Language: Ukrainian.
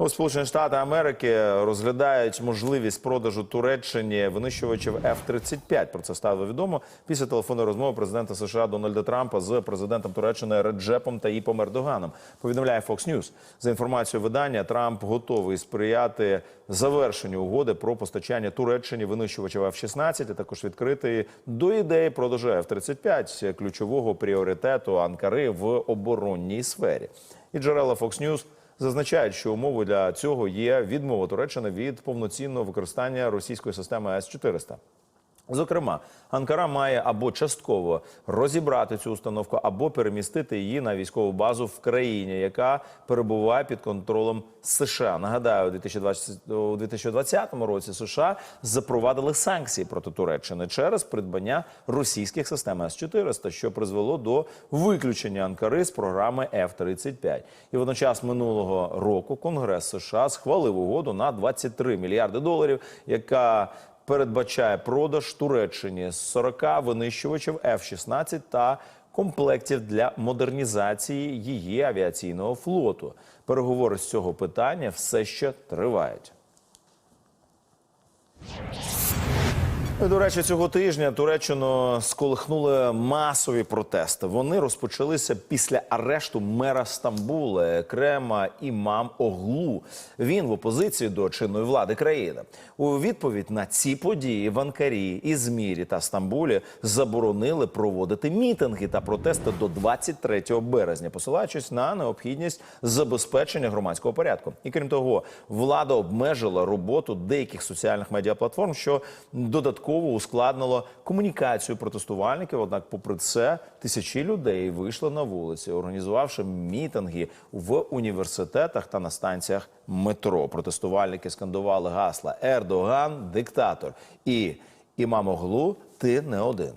У Сполучені Штати Америки розглядають можливість продажу Туреччині винищувачів F-35. Про це стало відомо після телефонної розмови президента США Дональда Трампа з президентом Туреччини Реджепом Таїпом Ердоганом. Повідомляє Fox News. За інформацією видання, Трамп готовий сприяти завершенню угоди про постачання Туреччині винищувачів F-16, а також відкритий до ідеї продажу F-35, ключового пріоритету Анкари в оборонній сфері. І джерела Fox News зазначають, що умовою для цього є відмова Туреччини від повноцінного використання російської системи С-400. Зокрема, Анкара має або частково розібрати цю установку, або перемістити її на військову базу в країні, яка перебуває під контролем США. Нагадаю, у 2020, у 2020 році США запровадили санкції проти Туреччини через придбання російських систем С-400, що призвело до виключення Анкари з програми F-35. І водночас минулого року Конгрес США схвалив угоду на 23 мільярди доларів, яка передбачає продаж Туреччині 40 винищувачів F-16 та комплектів для модернізації її авіаційного флоту. Переговори з цього питання все ще тривають. До речі, цього тижня Туреччину сколихнули масові протести. Вони розпочалися після арешту мера Стамбула Крема Імам Оглу. Він в опозиції до чинної влади країни. У відповідь на ці події в Анкарі, Ізмірі та Стамбулі заборонили проводити мітинги та протести до 23 березня, посилаючись на необхідність забезпечення громадського порядку. І крім того, влада обмежила роботу деяких соціальних медіаплатформ, що додатково ускладнило комунікацію протестувальників. Однак, попри це, тисячі людей вийшли на вулиці, організувавши мітинги в університетах та на станціях метро. Протестувальники скандували гасла Ердоган, диктатор і імам Оглу, ти не один.